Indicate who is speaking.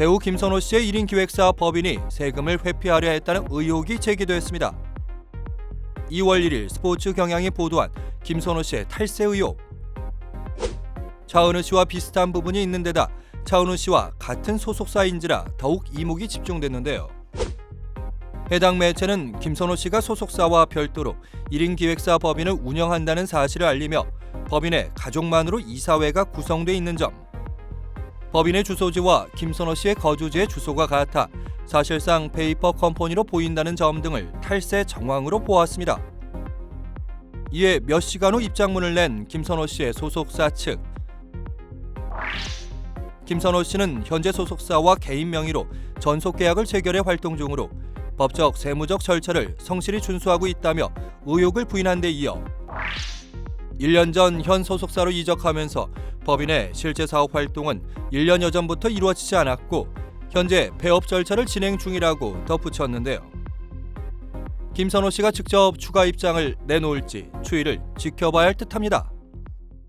Speaker 1: 배우 김선호 씨의 1인 기획사 법인이 세금을 회피하려 했다는 의혹이 제기됐습니다. 2월 1일 스포츠 경향이 보도한 김선호 씨의 탈세 의혹. 차은우 씨와 비슷한 부분이 있는 데다 차은우 씨와 같은 소속사인지라 더욱 이목이 집중됐는데요. 해당 매체는 김선호 씨가 소속사와 별도로 1인 기획사 법인을 운영한다는 사실을 알리며 법인의 가족만으로 이사회가 구성돼 있는 점, 법인의 주소지와 김선호 씨의 거주지의 주소가 같아 사실상 페이퍼 컴퍼니로 보인다는 점 등을 탈세 정황으로 보았습니다. 이에 몇 시간 후 입장문을 낸 김선호 씨의 소속사 측. 김선호 씨는 현재 소속사와 개인 명의로 전속 계약을 체결해 활동 중으로 법적 세무적 절차를 성실히 준수하고 있다며 의혹을 부인한 데 이어 1년 전 현 소속사로 이적하면서 법인의 실제 사업 활동은 1년여 전부터 이루어지지 않았고 현재 폐업 절차를 진행 중이라고 덧붙였는데요. 김선호 씨가 직접 추가 입장을 내놓을지 추이를 지켜봐야 할 듯합니다.